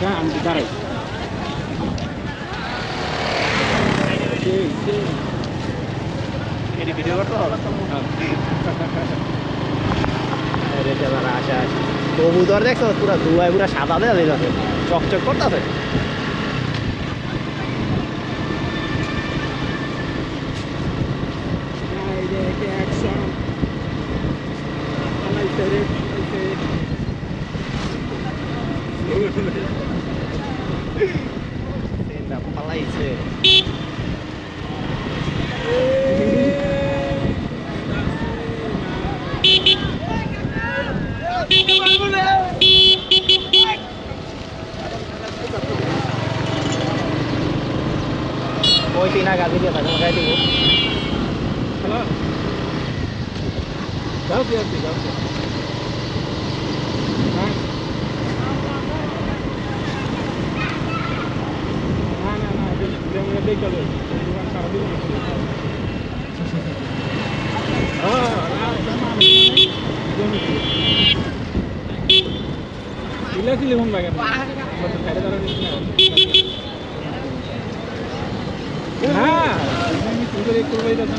হ্যাঁ। আমি দাঁড়াই আশা কবুতর দেখছ? পুরো ধুয়ায় পুরো সাদা দেওয়া যাচ্ছে চকচক করতেছে। পালাইছে ওই তিন আগে ভিডিও থাকে লাগাই দিব হ্যালো যাচ্ছি যাচ্ছি ఒకటే కదా इलाच लिहून बघा हां. मी एक रुपये देतो